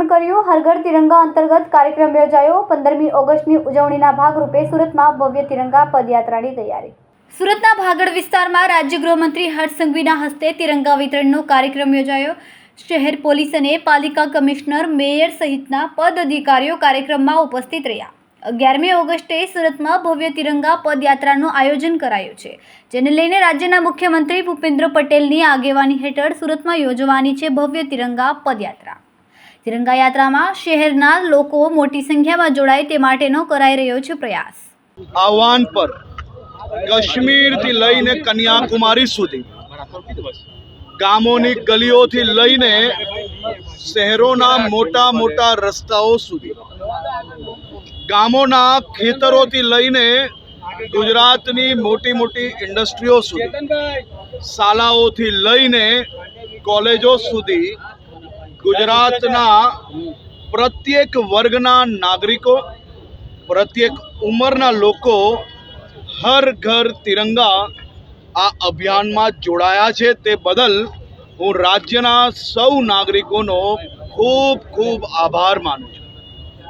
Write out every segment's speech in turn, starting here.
વિતરણ કર્યું. હરઘર તિરંગા અંતર્ગત કાર્યક્રમ યોજાયો. પંદરમી ઓગસ્ટની ઉજવણીના ભાગરૂપે સુરતમાં ભવ્ય તિરંગા પદયાત્રાની તૈયારી. સુરતના ભાગડ વિસ્તારમાં રાજ્ય ગૃહમંત્રી હર્ષ સંઘવીના હસ્તે તિરંગા વિતરણનો કાર્યક્રમ યોજાયો. શહેર પોલીસ અને પાલિકા કમિશનર મેયર સહિતના પદ અધિકારીઓ કાર્યક્રમમાં ઉપસ્થિત રહ્યા. અગિયારમી ઓગસ્ટે સુરતમાં ભવ્ય તિરંગા પદયાત્રાનું આયોજન કરાયું છે, જેને લઈને રાજ્યના મુખ્યમંત્રી ભૂપેન્દ્ર પટેલની આગેવાની હેઠળ સુરતમાં યોજવાની છે ભવ્ય તિરંગા પદયાત્રા. તિરંગા યાત્રામાં શહેરના લોકો મોટી સંખ્યામાં જોડાય તે માટેનો કરાઈ રહ્યો છે પ્રયાસ. આહવાન પર કાશ્મીરથી લઈને કન્યાકુમારી સુધી ગામોની ગલીઓથી લઈને શહેરોના મોટા મોટા રસ્તાઓ સુધી ગામોના ખેતરોથી લઈને ગુજરાતની મોટી મોટી ઇન્ડસ્ટ્રીઓ સુધી, શાળાઓથી લઈને કોલેજો સુધી ગુજરાતના પ્રત્યેક વર્ગના નાગરિકો, પ્રત્યેક ઉંમરના લોકો હર ઘર તિરંગા આ અભિયાનમાં જોડાયા છે. તે બદલ હું રાજ્યના સૌ નાગરિકોનો ખૂબ ખૂબ આભાર માનું છું.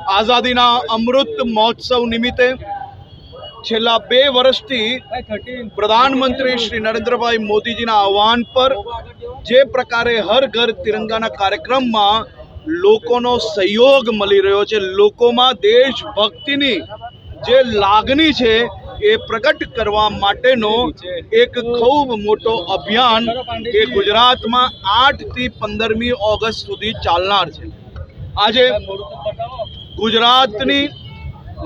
આઝાદીના અમૃત મહોત્સવ નિમિત્તે છેલ્લા બે વર્ષથી પ્રધાનમંત્રી શ્રી નરેન્દ્રભાઈ મોદીજીના આહવાન પર જે પ્રકારે હર ઘર તિરંગાના કાર્યક્રમમાં લોકોનો સહયોગ મળી રહ્યો છે, લોકોમાં દેશભક્તિની જે લાગણી છે એ પ્રગટ કરવા માટેનો એક ખૂબ મોટો અભિયાન એ ગુજરાતમાં આઠથી પંદરમી ઓગસ્ટ સુધી ચાલનાર છે. આજે ગુજરાતની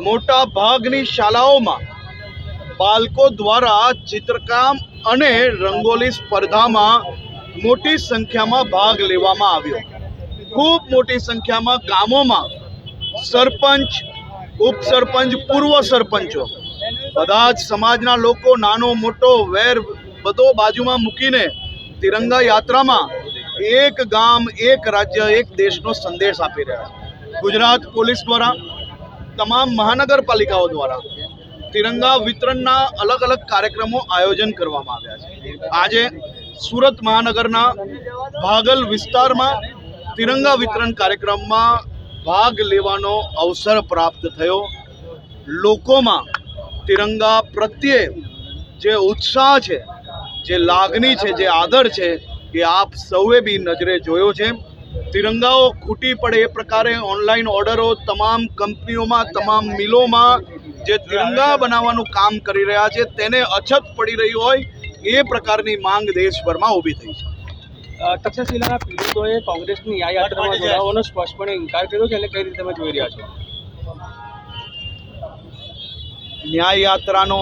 મોટા ભાગની શાળાઓમાં બાળકો દ્વારા ચિત્રકામ અને રંગોલી સ્પર્ધામાં મોટી સંખ્યામાં ભાગ લેવામાં આવ્યો. ખૂબ મોટી સંખ્યામાં ગામોમાં સરપંચ, ઉપસરપંચ, પૂર્વ સરપંચો. બધા જ સમાજના લોકો, નાનો, મોટો, વેર, બધો બાજુમાં મૂકીને તિરંગા યાત્રામાં એક ગામ, એક રાજ્ય, એક દેશનો સંદેશ આપી રહ્યા ગુજરાત પોલીસ દ્વારા, તમામ મહાનગરપાલિકાઓ દ્વારા તિરંગા વિતરણના અલગ અલગ કાર્યક્રમો આયોજન કરવામાં આવ્યા છે. આજે સુરત મહાનગરના ભાગલ વિસ્તારમાં તિરંગા વિતરણ કાર્યક્રમમાં ભાગ લેવાનો અવસર પ્રાપ્ત થયો. લોકોમાં તિરંગા પ્રત્યે જે ઉત્સાહ છે, જે લાગણી છે, જે આદર છે એ આપ સૌએ બી નજરે જોયો છે. તિરંગાઓ ખૂટી પડે એ પ્રકારે ઓનલાઈન ઓર્ડરો તમામ કંપનીઓમાં, તમામ મિલોમાં જે તિરંગા બનાવવાનું કામ કરી રહ્યા છે, તેને અછત પડી રહી હોય એ પ્રકારની માંગ દેશભરમાં ઊભી થઈ છે. તક્ષશિલાના પીડિતોએ કોંગ્રેસની આ યાત્રામાં જોડાવાનો સ્પષ્ટપણે ઇન્કાર કર્યો છે અને કઈ રીતે તમે જોઈ રહ્યા છો? ન્યાય યાત્રાનો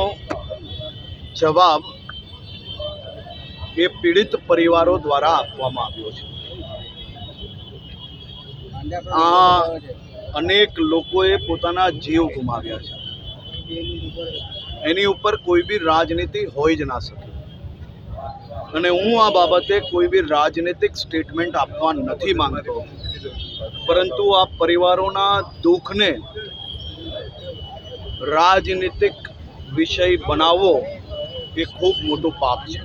જવાબ એ પીડિત પરિવારો દ્વારા આપવામાં આવ્યો છે. આ અનેક લોકોએ પોતાના જીવ ગુમાવ્યા છે. એની ઉપર કોઈ બી રાજનીતિ હોય જ ના શકે. અને હું આ બાબતે કોઈ બી રાજનીતિક સ્ટેટમેન્ટ આપવા નથી માંગતો. પરંતુ આ પરિવારોના દુઃખને રાજનીતિક વિષય બનાવવો એ ખૂબ મોટું પાપ છે.